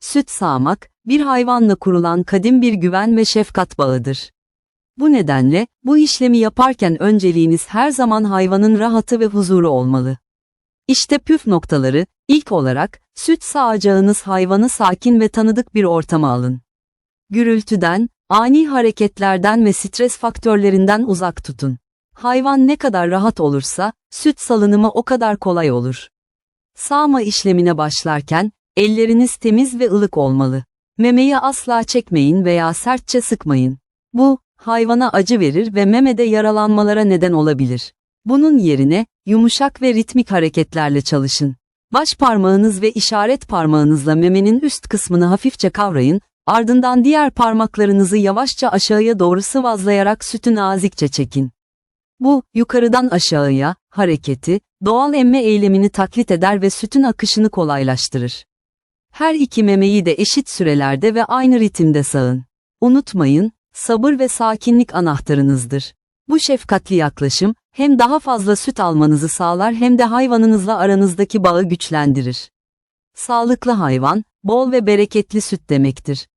Süt sağmak, bir hayvanla kurulan kadim bir güven ve şefkat bağıdır. Bu nedenle, bu işlemi yaparken önceliğiniz her zaman hayvanın rahatı ve huzuru olmalı. İşte püf noktaları, ilk olarak, süt sağacağınız hayvanı sakin ve tanıdık bir ortama alın. Gürültüden, ani hareketlerden ve stres faktörlerinden uzak tutun. Hayvan ne kadar rahat olursa, süt salınımı o kadar kolay olur. Sağma işlemine başlarken, elleriniz temiz ve ılık olmalı. Memeyi asla çekmeyin veya sertçe sıkmayın. Bu, hayvana acı verir ve memede yaralanmalara neden olabilir. Bunun yerine, yumuşak ve ritmik hareketlerle çalışın. Baş parmağınız ve işaret parmağınızla memenin üst kısmını hafifçe kavrayın, ardından diğer parmaklarınızı yavaşça aşağıya doğru sıvazlayarak sütü nazikçe çekin. Bu, yukarıdan aşağıya, hareketi, doğal emme eylemini taklit eder ve sütün akışını kolaylaştırır. Her iki memeyi de eşit sürelerde ve aynı ritimde sağın. Unutmayın, sabır ve sakinlik anahtarınızdır. Bu şefkatli yaklaşım, hem daha fazla süt almanızı sağlar hem de hayvanınızla aranızdaki bağı güçlendirir. Sağlıklı hayvan, bol ve bereketli süt demektir.